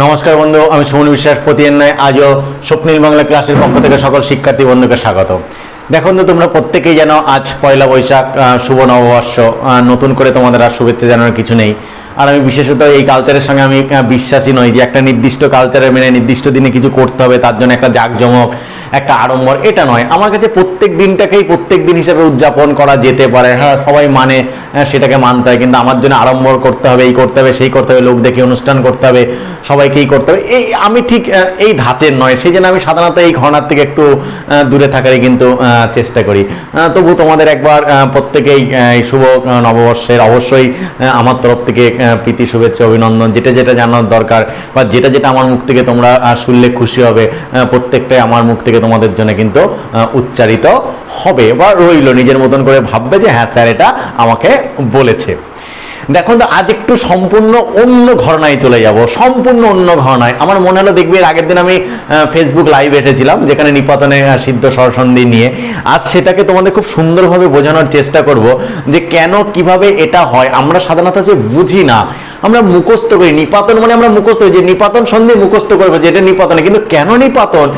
নমস্কার বন্ধু, আমি সুমন বিশ্বাস প্রতিদিন নয় আজও স্বপ্নীল বাংলা ক্লাসের পক্ষ থেকে সকল শিক্ষার্থী বন্ধুকে স্বাগত। দেখো বন্ধু তোমরা প্রত্যেকেই যেন আজ পয়লা বৈশাখ শুভ নববর্ষ নতুন করে তোমাদের আর শুভেচ্ছা জানানোর কিছু নেই। আর আমি বিশেষত এই কালচারের সঙ্গে আমি বিশ্বাসী নই যে একটা নির্দিষ্ট কালচারের মেনে নির্দিষ্ট দিনে কিছু করতে হবে, তার জন্য একটা জাঁকজমক একটা আড়ম্বর। এটা নয়। আমার কাছে প্রত্যেক দিনটাকেই প্রত্যেক দিন হিসেবে উদযাপন করা যেতে পারে। হ্যাঁ সবাই মানে হ্যাঁ, সেটাকে মানতে হয়। কিন্তু আমার জন্য আড়ম্বর করতে হবে এই করতে হবে সেই করতে হবে লোক দেখে অনুষ্ঠান করতে হবে সবাইকেই করতে হবে। এই আমি ঠিক এই ধাঁচের নয়। সেই জন্য আমি সাধারণত এই ঘটনার থেকে একটু দূরে থাকারই কিন্তু চেষ্টা করি। তবু তোমাদের একবার প্রত্যেকেই শুভ নববর্ষের অবশ্যই আমার তরফ থেকে প্রীতি শুভেচ্ছা অভিনন্দন। যেটা যেটা জানার দরকার বা যেটা যেটা আমার মুখ থেকে তোমরা শুনলে খুশি হবে প্রত্যেকটাই আমার মুখ থেকে তোমাদের জন্য কিন্তু উচ্চারিত হবে বা রইল। নিজের মতন করে ভাববে যে হ্যাঁ স্যার এটা আমাকে বলেছে। দেখুন তো আজ একটু সম্পূর্ণ অন্য ঘটনায় চলে যাব। সম্পূর্ণ অন্য ঘটনায় আমার মনে হলো, দেখবি এর আগের দিন আমি ফেসবুক লাইভ এসেছিলাম যেখানে নিপাতনে সিদ্ধ সরসন্ধি নিয়ে। আজ সেটাকে তোমাদের খুব সুন্দরভাবে বোঝানোর চেষ্টা করব যে, কেন, কীভাবে এটা হয়। আমরা সাধারণত যে বুঝি না, আমরা মুখস্থ করি। নিপাতন মানে আমরা মুখস্থ করি। যে নিপাতন সন্ধি মুখস্থ করব যে এটা নিপাতনে। কিন্তু কেন নিপাতন?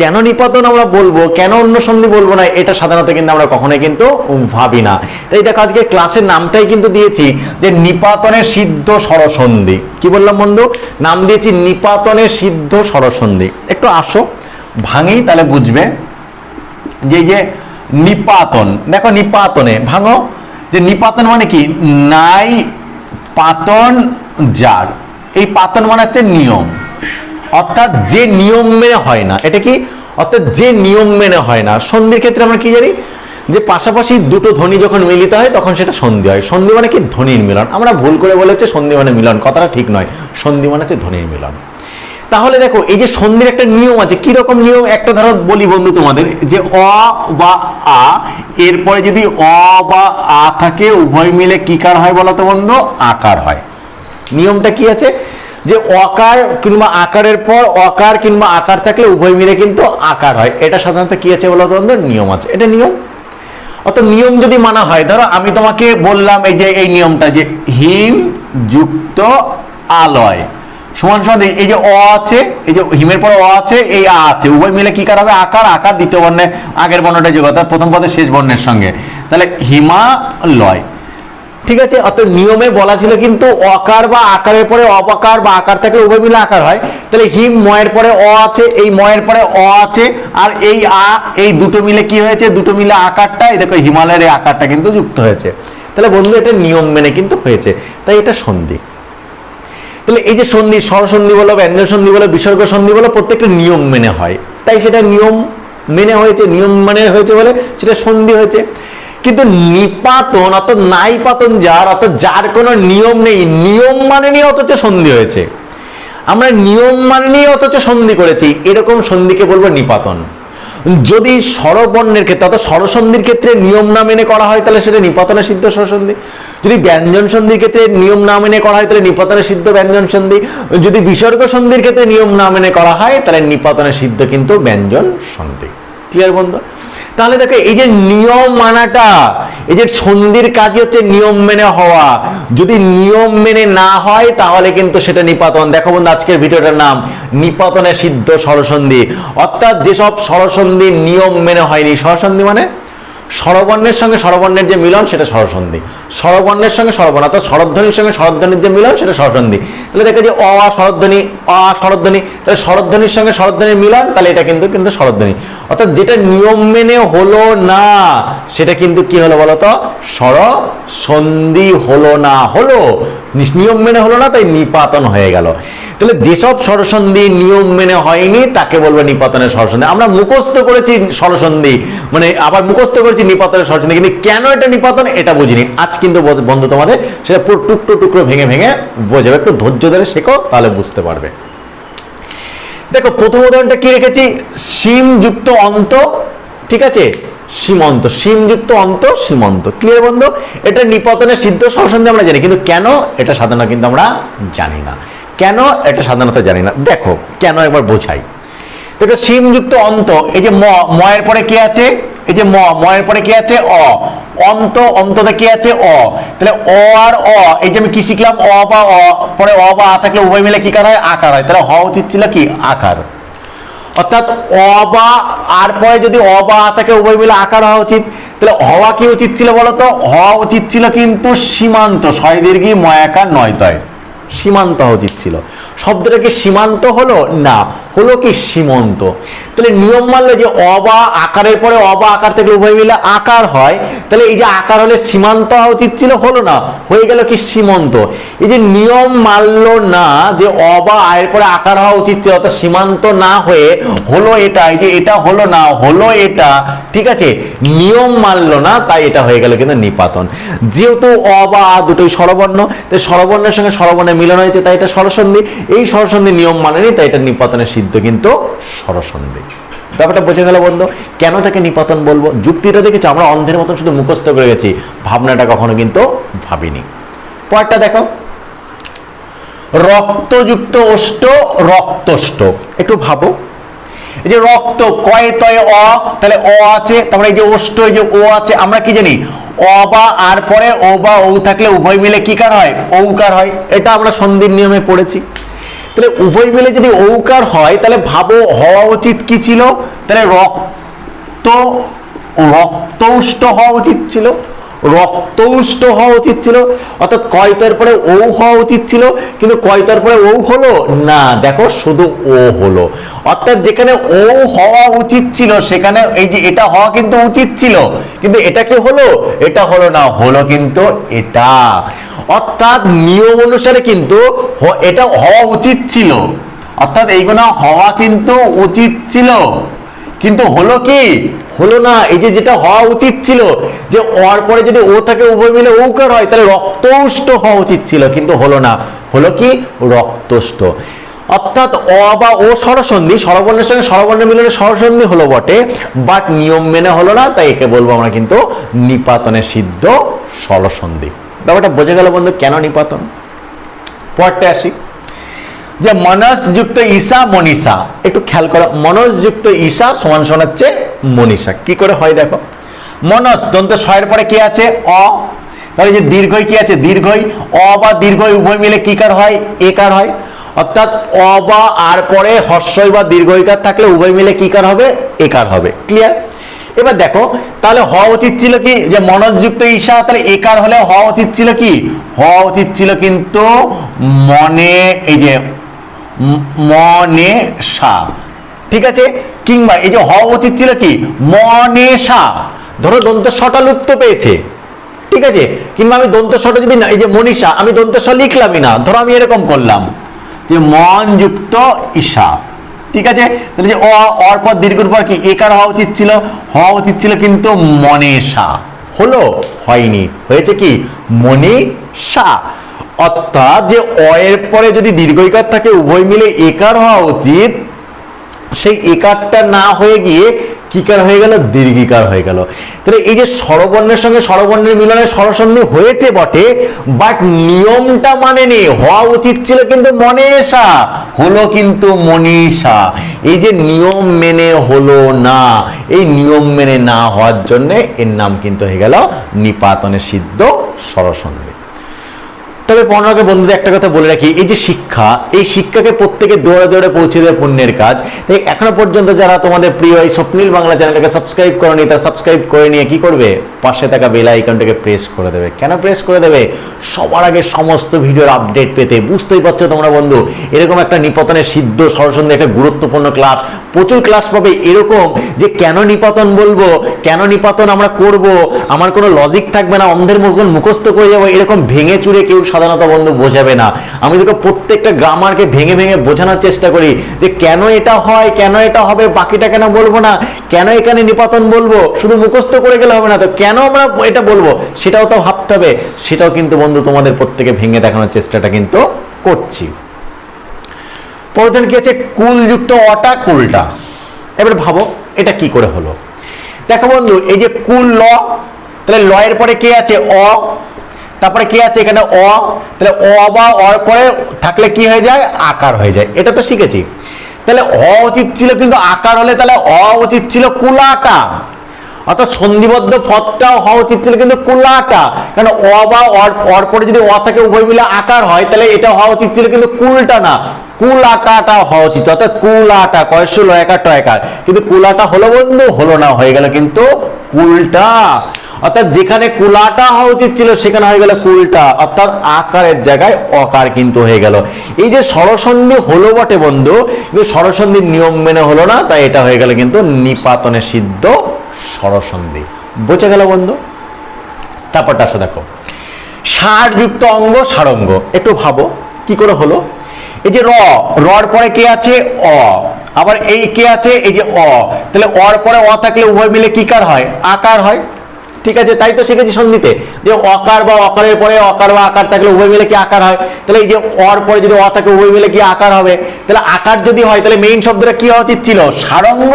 কেন নিপাতন আমরা বলব, কেন অন্য সন্ধি বলব না, এটা সাধারণত কিন্তু আমরা কখনোই কিন্তু ভাবি না। তাই দেখো, আজকে ক্লাসের নামটাই কিন্তু দিয়েছি যে নিপাতনের সিদ্ধ সরসন্ধি কি বললাম বন্ধু? নাম দিয়েছি নিপাতনের সিদ্ধ সরসন্ধি একটু আসো, ভাঙেই তাহলে বুঝবে যে যে নিপাতন, দেখো নিপাতনে, ভাঙো, যে নিপাতন মানে কি? নাই, পাতন, যার। এই পাতন মানে হচ্ছে নিয়ম। অর্থাৎ যে নিয়ম মেনে হয় না, এটা কি? অর্থাৎ যে নিয়ম মেনে হয় না। সন্ধির ক্ষেত্রে আমরা কি জানি? যে পাশাপাশি দুটো ধ্বনি যখন মিলিত হয়, তখন সেটা সন্ধি হয়। সন্ধি মানে কি? ধ্বনির মিলন। আমরা ভুল করে বলেছে, সন্ধি মানে মিলন। কথাটা ঠিক নয়। সন্ধি মানে হচ্ছে ধ্বনির মিলন। তাহলে দেখো, এই যে সন্ধির একটা নিয়ম আছে, কি রকম নিয়ম? একটা ধরো বলি বন্ধু তোমাদের, যে অ, বা, আ, এরপরে যদি অ, বা, আ থাকে, উভয় মিলে কি কার হয় বলো তো বন্ধু? আকার হয়। নিয়মটা কি আছে? যে অকার কিংবা আকারের পর অকার কিংবা আকার থাকলে উভয় মিলে কিন্তু আকার হয়। এটা সাধারণত কি আছে বলো তো নিয়ম আছে। এটা নিয়ম। অত নিয়ম যদি মানা হয়, ধরো আমি তোমাকে বললাম এই যে এই নিয়মটা যে হিম যুক্ত আলয়। সমান সমান এই যে অ আছে, এই যে হিমের পর অ আছে, এই আ আছে। উভয় মিলে কি কার হবে? আকার আকার দ্বিতীয় বর্ণে আগের বর্ণটা যোগ অর্থাৎ প্রথম পদের শেষ বর্ণের সঙ্গে। তাহলে হিমালয়। ঠিক আছে অত নিয়মে বলা ছিল কিন্তু অকার বা আকারের পরে অপাকার বা আকার থাকলে উভয় মিলে আকার হয়। তাহলে হিম ময়ের পরে অ আছে, এই ময়ের পরে অ আছে, আর এই আ, এই দুটো মিলে কি হয়েছে? দুটো মিলে আকারটা, এই দেখো হিমালয়ের এই আকারটা কিন্তু যুক্ত হয়েছে। তাহলে বন্ধু, এটা নিয়ম মেনে কিন্তু হয়েছে। তাই এটা সন্ধি। তাহলে এই যে সন্ধি, স্বরসন্ধি বলো ব্যঞ্জন সন্ধি বলো, বিসর্গ সন্ধি বলো, প্রত্যেকটা নিয়ম মেনে হয়। তাই সেটা নিয়ম মেনে হয়েছে, নিয়ম মানে হয়েছে বলে সেটা সন্ধি হয়েছে। কিন্তু নিপাতন অর্থাৎ নাই পাতন যার, অর্থাৎ যার কোনো নিয়ম নেই, নিয়ম মানে নিয়ে অথচ সন্ধি হয়েছে। আমরা নিয়ম মানে নিয়ে অথচ সন্ধি করেছি, এরকম সন্ধিকে বলব নিপাতন। যদি স্বরবর্ণের ক্ষেত্রে, অর্থাৎ স্বরসন্ধির ক্ষেত্রে নিয়ম না মেনে করা হয়, তাহলে সেটা নিপাতনের সিদ্ধ স্বরসন্ধি। যদি ব্যঞ্জন সন্ধির ক্ষেত্রে নিয়ম না মেনে করা হয়, তাহলে নিপাতনের সিদ্ধ ব্যঞ্জন সন্ধি। যদি বিসর্গ সন্ধির ক্ষেত্রে নিয়ম না মেনে করা হয়, তাহলে নিপাতনের সিদ্ধ কিন্তু ব্যঞ্জন সন্ধি। ক্লিয়ার বন্ধু? তাহলে দেখো, এই যে নিয়ম মানাটা, এই যে সন্ধির কাজ হচ্ছে নিয়ম মেনে হওয়া। যদি নিয়ম মেনে না হয়, তাহলে কিন্তু সেটা নিপাতন। দেখো বন্ধু, আজকের ভিডিওটার নাম নিপাতনে সিদ্ধ সরসন্ধি অর্থাৎ যেসব সরসন্ধি নিয়ম মেনে হয়নি সরসন্ধি মানে? স্বরবর্ণের সঙ্গে স্বরবর্ণের যে মিলন, সেটা স্বরসন্ধি। স্বরবর্ণের সঙ্গে স্বরবর্ণ, অর্থাৎ স্বরধ্বনির সঙ্গে স্বরধ্বনির যে মিলন, সেটা স্বরসন্ধি। তাহলে দেখো যে অ, স্বরধ্বনি অ স্বরধ্বনি, তাহলে স্বরধ্বনির সঙ্গে স্বরধ্বনির মিলন, তাহলে এটা কিন্তু কিন্তু স্বরধ্বনি। অর্থাৎ যেটা নিয়ম মেনে হলো না, সেটা কিন্তু কি হলো বলতো? স্বর সন্ধি হলো না, হলো। নিয়ম মেনে হলো না, তাই নিপাতন হয়ে গেল। তাহলে যেসব স্বরসন্ধি নিয়ম মেনে হয়নি, তাকে বলবে নিপাতনের স্বরসন্ধি। আমরা মুখস্থ করেছি স্বরসন্ধি মানে আবার মুখস্থ করেছি নিপাতনের স্বরসন্ধি, কিন্তু কেন এটা নিপাতন এটা বুঝিনি। আজ কিন্তু বন্ধ- বন্ধু তোমাদের সেটা পুরো টুকরো টুকরো ভেঙে ভেঙে বোঝাবে একটু ধৈর্য ধরে শেখো, তাহলে বুঝতে পারবে। দেখো, প্রথম উদাহরণটা কি রেখেছি? সিমযুক্ত অন্ত ঠিক আছে? সীমন্ত, সিমযুক্ত অন্ত, সীমন্ত। ক্লিয়ার বন্ধু? এটা নিপতনের সিদ্ধ সরসন্ধি আমরা জানি, কিন্তু কেন এটা সাধারণত কিন্তু আমরা জানি না। কেন এটা সাধারণত জানি না? দেখো, কেন একবার বোঝাই। দেখো, সিমযুক্ত অন্ত, এই যে ম, ময়ের পরে কি আছে? এই যে ম, ময়ের পরে কি আছে? অ। অন্ত, অন্ততে কি আছে? অ। তাহলে অ আর অ, এই যে আমি কি শিখলাম? অ বা অ, পরে অ বা আ থাকলে উভয় মিলে কি কার হয়? আকার হয়। তাহলে হ উচিত ছিল কি? আকার। অর্থাৎ অবা, আর পরে যদি অবা থাকে, উভয় মিলে আকার হওয়া উচিত। তাহলে হওয়া কি উচিত ছিল বলতো? হওয়া উচিত ছিল কিন্তু সীমান্ত ছয় দীর্ঘী ময়াকার নয় তয় সীমান্ত উচিত ছিল শব্দটা কি সীমান্ত হলো না, হলো কি সীমন্ত। তাহলে নিয়ম মানলে যে অবা আকারের পরে অবা আকার থেকে উভয় মিলে আকার হয়, তাহলে এই যে আকার হলে সীমান্ত হওয়া উচিত ছিল হলো না, হয়ে গেল কি সীমন্ত। এই যে নিয়ম মানলো না যে অবা আয়ের পরে আকার হওয়া উচিত ছিল, অর্থাৎ সীমান্ত না হয়ে হলো এটা, এই যে এটা হলো না, হলো এটা, ঠিক আছে? নিয়ম মানলো না, তাই এটা হয়ে গেল কিন্তু নিপাতন। যেহেতু অ বা দুটোই স্বরবর্ণ, তাই স্বরবর্ণের সঙ্গে স্বরবর্ণের মিলন হয়েছে তাই এটা স্বরসন্ধি। এই স্বরসন্ধি নিয়ম মানেনি, তাই এটা নিপাতনের সিদ্ধ কিন্তু স্বরসন্ধি। ব্যাপারটা বোঝা গেল বন্ধু, কেন তাকে নিপাতন বলব? যুক্তিটা দেখেছি? আমরা অন্ধের মতন শুধু মুখস্থ করে গেছি। ভাবনাটা কখনো কিন্তু ভাবিনি। পরটা দেখো। রক্তযুক্ত অষ্ট রক্তষ্ট একটু ভাবো। এই যে রক্ত, কয় তয় অ, তাহলে অ আছে, তারপরে এই যে অষ্ট এই যে ও আছে, আমরা কি জানি? অ বা আর পরে ও বা ও থাকলে উভয় মিলে কি কার হয়? ঔকার হয়। এটা আমরা সন্ধির নিয়মে পড়েছি। তাহলে উভয় মিলে যদি ঔকার হয়, তাহলে ভাবো হওয়া উচিত কি ছিল? তাহলে রক্ত, রক্তৌষ্ট হওয়া উচিত ছিল। রক্তৌষ্ট হওয়া উচিত ছিল, অর্থাৎ কয়তার পরে ও হওয়া উচিত ছিল, কিন্তু কয়তার পরে ও হলো? না, দেখো শুধু ও হলো। অর্থাৎ যেখানে ও হওয়া উচিত ছিল, সেখানে এই যে এটা হওয়া কিন্তু উচিত ছিল, কিন্তু এটা কি হলো? এটা হলো না, হলো কিন্তু এটা। অর্থাৎ নিয়ম অনুসারে কিন্তু এটা হওয়া উচিত ছিল। অর্থাৎ এইগুলো হওয়া কিন্তু উচিত ছিল। কিন্তু হলো কি? হলো না, এই যে যেটা হওয়া উচিত ছিল, যে অর পরে যদি ও থাকে উভয় মিলে ঔকার হয়, তাহলে রক্তষ্ট হওয়া উচিত ছিল, কিন্তু হলো না। হলো কি? রক্তষ্ট। অর্থাৎ অ বা ও স্বরসন্ধি, স্বরবর্ণের সঙ্গে স্বরবর্ণের মিলনে স্বরসন্ধি হলো বটে, বাট নিয়ম মেনে হলো না, তাই একে বলব আমরা কিন্তু নিপাতনের সিদ্ধ স্বরসন্ধি। ব্যাপারটা বোঝা গেল বন্ধু, কেন নিপাতন? পরটা আসি। যে মনসযুক্ত ঈশা মনীষা। একটু খেয়াল করো, মনসযুক্ত ঈশা সমান সমান হচ্ছে মনীষা। কি করে হয় দেখো? মনস, দন্ত ছয়ের পরে কি আছে? অ। তাহলে যে দীর্ঘই কি আছে? দীর্ঘই। অ বা দীর্ঘই উভয় মিলে কি কার হয়? একার হয়। অর্থাৎ অ বা আর পরে হর্ষই বা দীর্ঘইকার থাকলে উভয় মিলে কি কার হবে? একার হবে। ক্লিয়ার এবার দেখো, তাহলে হওয়া উচিত ছিল কি? যে মনসযুক্ত ঈশা, তাহলে একার হলে হওয়া উচিত ছিল কি? হওয়া উচিত ছিল কিন্তু মনে, এই যে মনে সা। ঠিক আছে? কিংবা এই যে হওয়া উচিত ছিল কি? মনে সা। ধরো দন্ত লুপ্ত পেয়েছে। ঠিক আছে? কিংবা আমি দন্ত সটা যদি না এই যে মনীষা, আমি দন্ত স লিখলামই না। ধরো আমি এরকম করলাম যে মনযুক্ত ঈশা। ঠিক আছে? তাহলে যে অ, অর পর দীর্ঘর পর কি? একার হওয়া উচিত ছিল? হওয়া উচিত ছিল কিন্তু মনেশা হলো? হয়নি। হয়েছে কি? মনীষা অর্থাৎ যে অ এর পরে যদি দীর্ঘইকার থাকে, উভয় মিলে একার হওয়া উচিত। সেই একারটা না হয়ে গিয়ে কিকার হয়ে গেল, দীর্ঘিকার হয়ে গেল। তাহলে এই যে স্বরবর্ণের সঙ্গে স্বরবর্ণের মিলনে স্বরসন্ধি হয়েছে বটে, বাট নিয়মটা মানে নেই, হওয়া উচিত ছিল কিন্তু মনেশা হলো কিন্তু মনীষা। এই যে নিয়ম মেনে হলো না, এই নিয়ম মেনে না হওয়ার জন্য এর নাম কিন্তু হয়ে গেল নিপাতনের সিদ্ধ স্বরসন্ধি তবে পনেরোকে বন্ধুদের একটা কথা বলে রাখি, এই যে শিক্ষা, এই শিক্ষাকে প্রত্যেকে দৌড়ে দৌড়ে পৌঁছে দেওয়া পুণ্যের কাজ। তাই এখনও পর্যন্ত যারা তোমাদের প্রিয় এই স্বপ্নীল বাংলা চ্যানেলটাকে সাবস্ক্রাইব করনি, তারা সাবস্ক্রাইব করে নিয়ে কি করবে? পাশে থাকা বেল আইকনটাকে প্রেস করে দেবে। কেন প্রেস করে দেবে? সবার আগে সমস্ত ভিডিওর আপডেট পেতে। বুঝতেই পারছ তোমরা বন্ধু, এরকম একটা নিপতনের সিদ্ধ, সরসন্ধে, একটা গুরুত্বপূর্ণ ক্লাস প্রচুর ক্লাস পাবে। এরকম যে কেন নিপাতন বলব, কেন নিপাতন আমরা করব, আমার কোনো লজিক থাকবে না, অন্ধের মতন মুখস্থ করে যাব, এরকম ভেঙে চুরে কেউ সাধারণত বন্ধু বোঝাবে না। আমি তোকে প্রত্যেকটা গ্রামারকে ভেঙে ভেঙে বোঝানোর চেষ্টা করি যে কেন এটা হয়, কেন এটা হবে, বাকিটা কেন বলব না, কেন এখানে নিপাতন বলব, শুধু মুখস্থ করে গেলে হবে না, তো কেন আমরা এটা বলব? সেটাও তো ভাবতে হবে। সেটাও কিন্তু বন্ধু তোমাদের প্রত্যেকে ভেঙে দেখানোর চেষ্টাটা কিন্তু করছি। পরের কি আছে? কুলযুক্ত অটা, কুলটা। এবার ভাবো, এটা কি করে হলো? দেখো বন্ধু, এই যে কুল ল, তাহলে ল এর পরে কে আছে? অ তারপরে কি আছে এখানে? অ। তাহলে অ বা অর পরে থাকলে কি হয়ে যায়? আকার হয়ে যায়। এটা তো শিখেছি। তাহলে অ উচিত ছিল কিন্তু আকার হলে তাহলে অ উচিত ছিল কুলাটা। অর্থাৎ সন্ধিবদ্ধ পদটাও হওয়া উচিত ছিল কিন্তু কুলাটা। কারণ অ বা অর পরে যদি অ থাকে, উভয় মিলে আকার হয়, তাহলে এটা হওয়া উচিত ছিল কিন্তু কুলটা না। কুলাটাটা হওয়া উচিত। অর্থাৎ কুলাটা কয়শো লয়কার টয়কার কিন্তু কুলাটা হলো বন্ধু, হলো না, হয়ে গেল কিন্তু কুলটা। অর্থাৎ যেখানে কুলাটা হওয়া উচিত ছিল, সেখানে হয়ে গেল কুলটা। অর্থাৎ আকারের জায়গায় অকার কিন্তু হয়ে গেল। এই যে সরসন্ধি হলো বটে বন্ধু, কিন্তু সরসন্ধির নিয়ম মেনে হলো না, তাই এটা হয়ে গেল কিন্তু নিপাতনে সিদ্ধ সরসন্ধি বোঝা গেল বন্ধু? তারপরটা আসো দেখো। ষাটযুক্ত অঙ্গ সারঙ্গ একটু ভাবো, কি করে হলো? এই যে র, রর পরে কে আছে? অ। আবার এই কে আছে? এই যে অ। তাহলে অর পরে অ থাকলে উভয় মিলে কি কার হয়? আকার হয়? ঠিক আছে, তাই তো শিখেছি সন্ধিতে। যে অকার বা অকারের পরে অকার বা আকার থাকলে উভয় মিলে কি আকার হয়? তাহলে এই যে অর পরে যদি অ থাকে, উভয় মিলে কি আকার হবে? তাহলে আকার যদি হয়, তাহলে মেইন শব্দটা কি হওয়া উচিত ছিল? সারঙ্গ?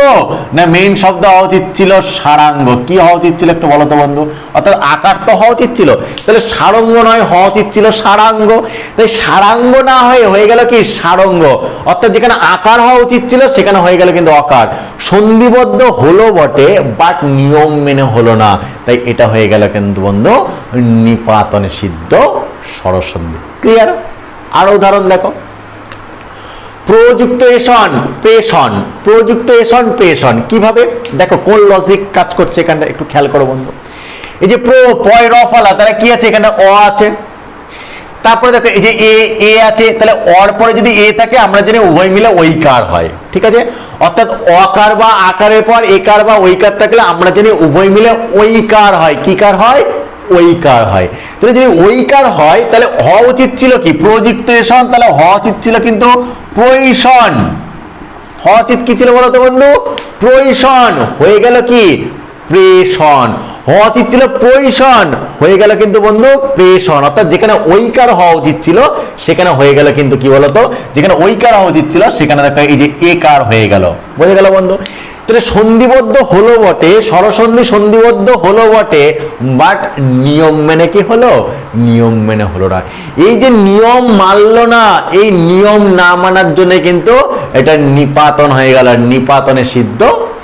না মেইন শব্দ হওয়া উচিত ছিল সারাঙ্গ? কি হওয়া উচিত ছিল একটু বলো তো বন্ধু? অর্থাৎ আকার তো হওয়া উচিত ছিল। তাহলে সারঙ্গ নয়, হওয়া উচিত ছিল সারাঙ্গ। তাই সারাঙ্গ না হয়ে হয়ে গেল কি? সারঙ্গ। অর্থাৎ যেখানে আকার হওয়া উচিত ছিল, সেখানে হয়ে গেল কিন্তু অকার। সন্ধিবদ্ধ হলো বটে বাট নিয়ম মেনে হলো না। তাই এটা হয়ে গেল কিন্তু বন্ধু, নিপাতনে সিদ্ধ সরসন্ধি ক্লিয়ার আর উদাহরণ দেখো। প্রযুক্ত এসন পেশন প্রযুক্ত এসন পেশন কীভাবে? দেখো, কোন লজিক কাজ করছে এখানটা একটু খেয়াল করো বন্ধু। এই যে প্রো, পয়, র, ফলা, তারা কি আছে এখানে? অ আছে। তারপরে দেখো এই যে এ এ আছে, তাহলে অর পরে যদি এ থাকে, আমরা জানি উভয় মিলে ঐকার হয়। ঠিক আছে? অর্থাৎ অকার বা আকারের পর একার বা ঐকার থাকলে আমরা জানি উভয় মিলে ঐকার হয়। কি কার হয়? ঐকার হয়। তাহলে যদি ঐকার হয়, তাহলে হ উচিত ছিল কি? প্রযুক্ত এসন তাহলে হ উচিত ছিল কিন্তু প্রৈশন হ উচিত কি ছিল বলতো বন্ধু? প্রৈশন হয়ে গেল কি? প্রেষণ। হওয়া ছিল প্রৈশন হয়ে গেল কিন্তু বন্ধু প্রেষণ অর্থাৎ যেখানে ঐকার হওয়া উচিত ছিল, সেখানে হয়ে গেল কিন্তু কি বলতো? যেখানে ঐকার হওয়া উচিত ছিল, সেখানে দেখো এই যে একার হয়ে গেল। বোঝা গেল বন্ধু? তাহলে সন্ধিবদ্ধ হলো বটে সরসন্ধি সন্ধিবদ্ধ হলো বটে বাট নিয়ম মেনে কি হলো? নিয়ম মেনে হলো না। এই যে নিয়ম মানলো না, এই নিয়ম না মানার জন্য কিন্তু এটা নিপাতন হয়ে গেল, নিপাতনে সিদ্ধ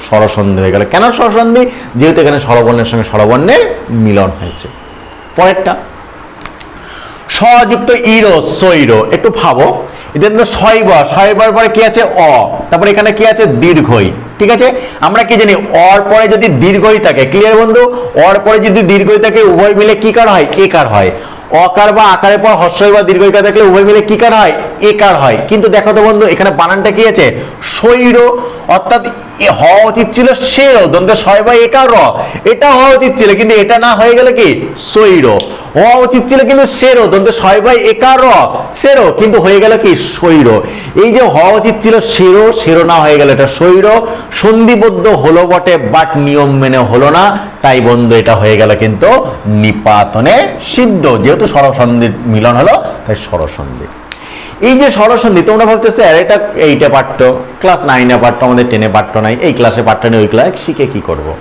সরসন্ধি হয়ে গেল। কেন সরসন্ধি যেহেতু এখানে স্বরবর্ণের সঙ্গে স্বরবর্ণের মিলন হয়েছে। পরেরটা সযুক্ত ইরো, সৈরো। একটু ভাবো। এদের তো শৈব, শৈবার পরে কি আছে? অ। তারপরে এখানে কি আছে? দীর্ঘই। ঠিক আছে? আমরা কি জানি, অর পরে যদি দীর্ঘই থাকে ক্লিয়ার বন্ধু? অর পরে যদি দীর্ঘই থাকে, উভয় মিলে কি কার হয়? একার হয়। অকার বা আকারের পর হর্ষই বা দীর্ঘইকার থাকলে উভয় মিলে কি কার হয়? একার হয়। কিন্তু দেখো তো বন্ধু, এখানে বানানটা কি আছে? শৈর অর্থাৎ হওয়া উচিত ছিল সের। দন্ত ছয় বা একার র এটা হওয়া উচিত ছিল, কিন্তু এটা না হয়ে গেল কি? সৈর। হওয়া উচিত ছিল কিন্তু সেরো। দন্ত ছয় বাই একার র সেরো। কিন্তু হয়ে গেল কি? সৈর। এই যে হওয়া উচিত ছিল সেরো সেরো না হয়ে গেল এটা সৈর। সন্ধিবদ্ধ হলো বটে, বাট নিয়ম মেনে হলো না। তাই বন্ধু, এটা হয়ে গেল কিন্তু নিপাতনে সিদ্ধ। যেহেতু সরসন্ধির মিলন হলো, তাই সরসন্ধি এই যে সরসন্ধি তোমরা ভাবতেছে, আর, এটা এইটা পাঠ্য, ক্লাস নাইনে পাঠ্য, আমাদের টেনে পাঠ্য নাই, এই ক্লাসে পাঠ্য নেই, ওই ক্লাস শিখে কি করব।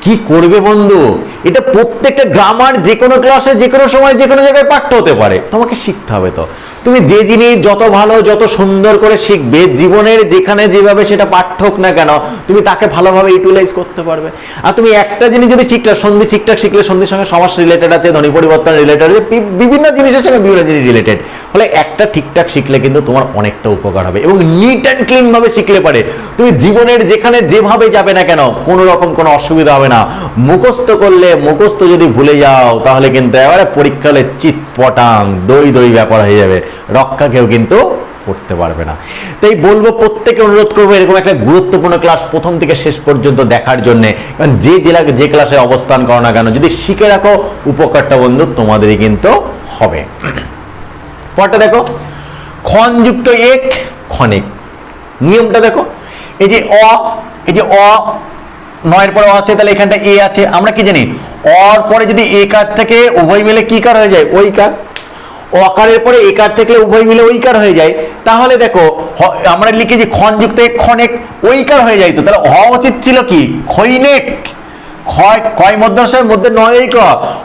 কি করবে বন্ধু? এটা প্রত্যেকটা গ্রামার যে কোনো ক্লাসে, যে কোনো সময়, যে কোনো জায়গায় পাঠ্য হতে পারে। তোমাকে শিখতে হবে তো। তুমি যে জিনিস যত ভালো, যত সুন্দর করে শিখবে, জীবনের যেখানে যেভাবে সেটা পাঠ্য হোক না কেন, তুমি তাকে ভালোভাবে ইউটিলাইজ করতে পারবে। আর তুমি একটা জিনিস যদি ঠিকঠাক সন্ধি ঠিকঠাক শিখলে, সন্ধির সঙ্গে সমাজ রিলেটেড আছে, ধ্বনি পরিবর্তন রিলেটেড আছে বিভিন্ন জিনিসের সঙ্গে বিভিন্ন জিনিস রিলেটেড ফলে একটা ঠিকঠাক শিখলে কিন্তু তোমার অনেকটা উপকার হবে এবং নিট অ্যান্ড ক্লিনভাবে শিখলে পারে। তুমি জীবনের যেখানে যেভাবে যাবে না কেন, কোনো রকম কোনো অসুবিধা হবে না। মুখস্থ করলে, মুখস্থ যদি ভুলে যাও, তাহলে কিন্তু এবারে পরীক্ষা হলে চিৎ পটাং দই দই ব্যাপার হয়ে যাবে। রক্ষা কেউ কিন্তু করতে পারবে না। তাই বলব প্রত্যেকে অনুরোধ করব, এরকম একটা গুরুত্বপূর্ণ ক্লাস প্রথম থেকে শেষ পর্যন্ত দেখার জন্য, কারণ যে জেলা যে ক্লাসে অবস্থান করো না কেন, যদি শিখে রাখো উপকারটা বন্ধু, তোমাদেরই কিন্তু হবে। পরটা দেখো, ক্ষণযুক্ত এক, ক্ষণিক। নিয়মটা দেখো, এই যে অ, এই যে অ, নয়ের পরে আছে, তাহলে এখানটা এ আছে, আমরা কি জানি? অর পরে যদি এ কার থেকে উভয় মিলে কি কার হয়ে যায়? ওই কার। অকারের পরে একার থেকে উভয় মিলে ঐকার হয়ে যায়। তাহলে দেখো আমরা লিখেছি ক্ষণযুক্ত এক ক্ষণেক ঐকার হয়ে যায় তো। তাহলে হ উচিত ছিল কি? খৈনেক ক্ষয় ক্ষয় মধ্যাংশের মধ্যে নয় ঐক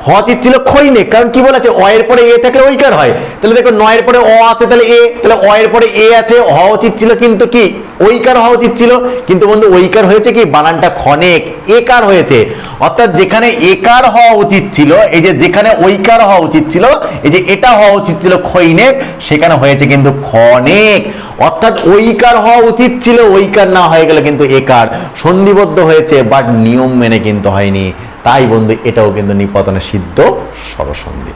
হ ছিল খৈনিক কারণ কি বলেছে? অ এর পরে এ থাকলে ঐকার হয়। তাহলে দেখো, নয়ের পরে অ আছে, তাহলে এ। তাহলে অ এর পরে এ আছে, হ উচিত ছিল কিন্তু কি? ঐকার হওয়া উচিত ছিল। কিন্তু বন্ধু ঐকার হয়েছে কি? বানানটা ক্ষণেক। একার হয়েছে? অর্থাৎ যেখানে একার হওয়া উচিত ছিল, এই যে যেখানে ঐকার হওয়া উচিত ছিল, এই যে এটা হওয়া উচিত ছিল খৈনেক সেখানে হয়েছে কিন্তু খনেক অর্থাৎ ঐকার হওয়া উচিত ছিল, ঐকার না হয়ে গেলে কিন্তু একার। সন্ধিবদ্ধ হয়েছে বাট নিয়ম মেনে কিন্তু হয়নি। তাই বন্ধু, এটাও কিন্তু নিপতনে সিদ্ধ স্বরসন্ধি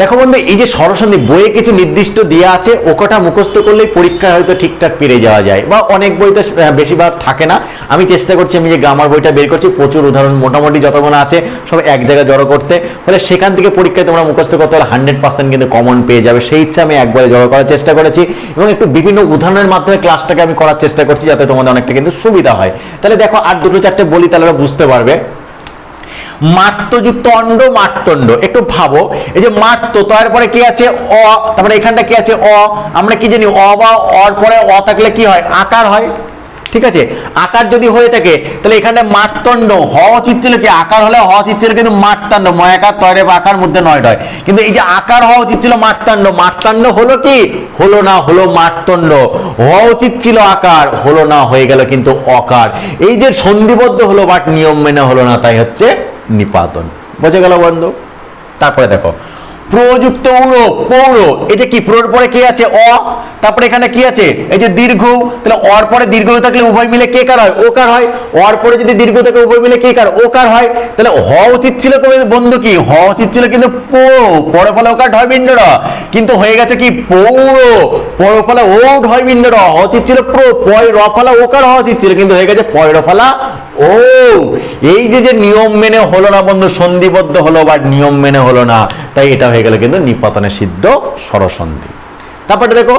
দেখো বন্ধু, এই যে সরসন্ধি বইয়ে কিছু নির্দিষ্ট দেওয়া আছে, ওকটা মুখস্থ করলেই পরীক্ষায় হয়তো ঠিকঠাক পেরে যাওয়া যায়, বা অনেক বইতে বেশিরভাগ থাকে না। আমি চেষ্টা করছি, আমি যে গ্রামার বইটা বের করছি, প্রচুর উদাহরণ, মোটামুটি যতগুলো আছে, সব এক জায়গায় জড়ো করতে। ফলে সেখান থেকে পরীক্ষায় তোমরা মুখস্থ করতে হলে হান্ড্রেড পার্সেন্ট কিন্তু কমন পেয়ে যাবে। সেই ইচ্ছা আমি একবারে জড়ো করার চেষ্টা করেছি এবং একটু বিভিন্ন উদাহরণের মাধ্যমে ক্লাসটাকে আমি করার চেষ্টা করছি, যাতে তোমাদের অনেকটা কিন্তু সুবিধা হয়। তাহলে দেখো, আর দুটো চারটে বলি তাহলে বুঝতে পারবে। মার্তযুক্ত অণ্ড মার্তণ্ড। একটু ভাবো, এই যে মার্ত তারপরে কি আছে? অ, তারপরে এখানটা কি আছে? অ। আমরা কি জানি, অ বা অর পরে অ থাকলে কি হয়? আকার হয়। ঠিক আছে? আকার যদি হয়ে থাকে, তাহলে এখানে মার্তণ্ড, হ উচিত ছিল কি? আকার হলে হ ছিল কিন্তু মার্তাণ্ড। ময়াকার, তয়রে বা আকার মধ্যে নয় নয়। কিন্তু এই যে আকার হওয়া উচিত ছিল মার্তাণ্ড। মার্তাণ্ড হলো কি? হলো না হলো মার্তণ্ড। হওয়া উচিত ছিল আকার, হলো না হয়ে গেল কিন্তু অকার। এই যে সন্ধিবদ্ধ হলো বাট নিয়ম মেনে হলো না, তাই হচ্ছে নিপাতন। বোঝা গেল বন্ধু? তারপরে দেখো, প্রযুক্ত উড়ো পৌর এই যে কি? প্রোর পরে কি আছে? অ। তারপরে এখানে কি আছে? এই যে দীর্ঘ, তাহলে অর পরে দীর্ঘ থাকলে উভয় মিলে কে কার হয়? ওকার হয়। অর পরে যদি দীর্ঘ থাকে, উভয় মিলে কে কার? ওকার হয়। তাহলে হ উচিত ছিল বন্ধু কি? হ উচিত ছিল কিন্তু পো পরে ফলে ওকার হয় বিন্ডর কিন্তু হয়ে গেছে কি? পৌর। পরে ফলে ও হয় বিন্ডর হ উচিত ছিল প্রো। পয় র ফলা ওকার হওয়া উচিত ছিল। কিন্তু হয়ে গেছে পয় র ফলা ও, এই যে যে নিয়ম মেনে হলো না বন্ধু, সন্ধিবদ্ধ হলো বা নিয়ম মেনে হলো না, তাই এটা হয়ে গেল কিন্তু নিপাতনে সিদ্ধ স্বরসন্ধি। তারপরে দেখো,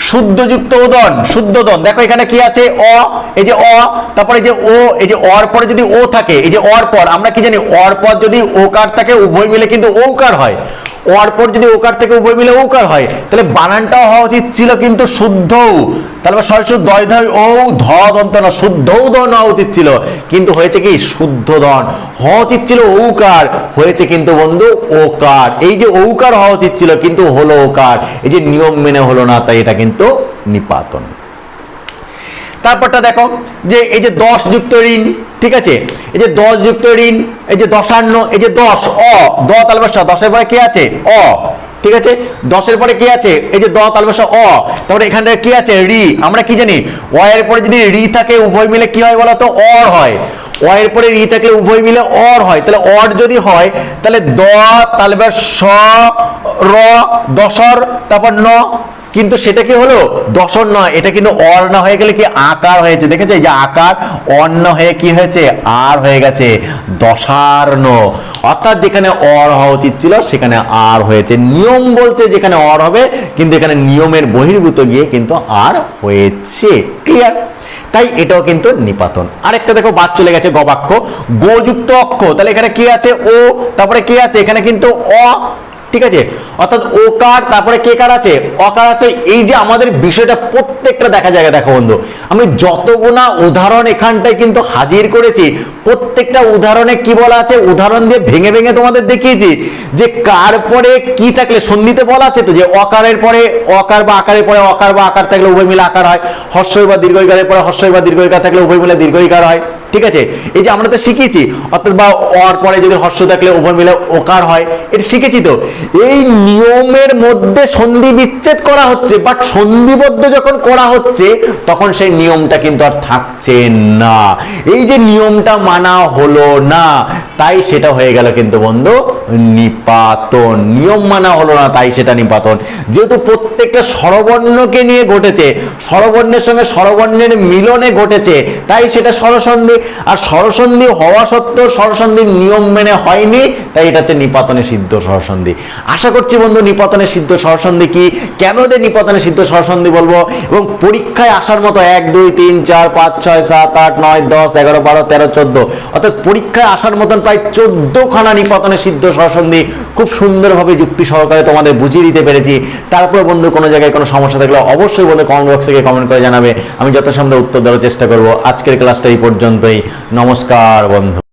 শুদ্ধযুক্ত উদন, শুদ্ধ দন। দেখো এখানে কি আছে? অ, এই যে অ, তারপরে যে ও, এই যে অর পরে যদি ও থাকে, এই যে অর পর, আমরা কি জানি, অর পর যদি ওকার থাকে, উভয় মিলে কিন্তু ঔকার হয়। অর পর যদি ওকার থেকে উভয় মিলে ওকার হয়, তাহলে বানানটাও হওয়া উচিত ছিল কিন্তু শুদ্ধ তাহলে সরস্ব দয় ধয় ও ধ দন্ত না শুদ্ধও দন হওয়া উচিত ছিল। কিন্তু হয়েছে কি? শুদ্ধ দন হওয়া উচিত ছিল ঔকার হয়েছে কিন্তু বন্ধু ওকার। এই যে ঔকার হওয়া উচিত ছিল কিন্তু হলো ওকার। এই যে নিয়ম মেনে হলো না, তাই এটা কিন্তু নিপাতন। তারপরটা দেখো যে এই যে দশ যুক্ত ঋণ, ঠিক আছে? এই যে দশ যুক্ত ঋণ, এই যে দশান্ন, এই যে দশ, অ, দ তালবাসা দশের পরে কি আছে? অ, ঠিক আছে? দশের পরে কি আছে? এই যে দ তালবাসা অ, তারপরে এখানে কি আছে? রি, আমরা কি জানি? অ এর পরে যদি রি থাকে উভয় মিলে কি হয় বলতো? অর হয়। অ এর পরে রি থাকলে উভয় মিলে অর হয়। তাহলে অর যদি হয়, তাহলে দ তালবে স, র, দশর, তারপর ন কিন্তু সেটা কি হলো? দশর নয়, এটা কিন্তু অর না হয়ে গেলে কি আকার হয়েছে? দেখেছে যে আকার অন্য হয়ে কি হয়েছে? আর হয়ে গেছে দশার্ণ। অর্থাৎ যেখানে অর হওয়া উচিত ছিল, সেখানে আর হয়েছে। নিয়ম বলছে যেখানে অর হবে, কিন্তু এখানে নিয়মের বহির্ভূত গিয়ে কিন্তু আর হয়েছে। ক্লিয়ার তাই এটাও কিন্তু নিপাতন। আরেকটা দেখো, বাদ চলে গেছে গবাক্ষ। গোযুক্ত অক্ষ, তাহলে এখানে কি আছে? ও, তারপরে কি আছে? এখানে কিন্তু অ ঠিক আছে? অর্থাৎ ও কার, তারপরে কে কার আছে? অকার আছে? এই যে আমাদের বিষয়টা প্রত্যেকটা দেখা যায় দেখো বন্ধু। আমি যতগুনা উদাহরণ এখানটায় কিন্তু হাজির করেছি, প্রত্যেকটা উদাহরণে কি বলা আছে? উদাহরণ দিয়ে ভেঙে ভেঙে তোমাদের দেখিয়েছি যে কার পরে কি থাকলে, সন্ধিতে বলা আছে তো? যে অকারের পরে অকার বা আকারের পরে অকার বা আকার থাকলে উভয় মিলে আকার হয়। হর্ষই বা দীর্ঘইকারের পরে হর্ষই বা দীর্ঘইকার থাকলে উভয় মিলে দীর্ঘইকার হয়। ঠিক আছে? এই যে আমরা তো শিখেছি, অর্থাৎ বা অর পরে যদি হর্ষ থাকলে উভয় মিলে ওকার হয়, এটা শিখেছি তো। এই নিয়মের মধ্যে সন্ধি বিচ্ছেদ করা হচ্ছে বাট সন্ধিবদ্ধ যখন করা হচ্ছে, তখন সেই নিয়মটা কিন্তু আর থাকছে না। এই যে নিয়মটা মানা হলো না, তাই সেটা হয়ে গেল কিন্তু বন্ধু, নিপাতন। নিয়ম মানা হলো না, তাই সেটা নিপাতন। যেহেতু প্রত্যেকটা স্বরবর্ণকে নিয়ে ঘটেছে, স্বরবর্ণের সঙ্গে স্বরবর্ণের মিলনে ঘটেছে, তাই সেটা স্বরসন্ধি আর স্বরসন্ধি হওয়া সত্ত্বেও স্বরসন্ধির নিয়ম মেনে হয়নি, তাই এটা হচ্ছে নিপাতনে সিদ্ধ স্বরসন্ধি। আশা করছি বন্ধু, নিপাতনে সিদ্ধ স্বরসন্ধি কি? কেন যে নিপাতনে সিদ্ধ স্বরসন্ধি বলব? এবং পরীক্ষায় আসার মতো এক, দুই, তিন, চার, পাঁচ, ছয়, সাত, আট, নয়, দশ, এগারো, বারো, তেরো, চোদ্দ। অর্থাৎ পরীক্ষায় আসার মতন প্রায় চোদ্দখানা নিপাতনে সিদ্ধ স্বরসন্ধি খুব সুন্দরভাবে যুক্তি সহকারে তোমাদের বুঝিয়ে দিতে পেরেছি। তারপরে বন্ধু, কোনো জায়গায় কোনো সমস্যা থাকলে অবশ্যই বন্ধু কমেন্ট বক্সে গিয়ে কমেন্ট করে জানাবে। আমি যত সম্ভব উত্তর দেওয়ার চেষ্টা করব। আজকের ক্লাসটা এই পর্যন্তই নমস্কার বন্ধু।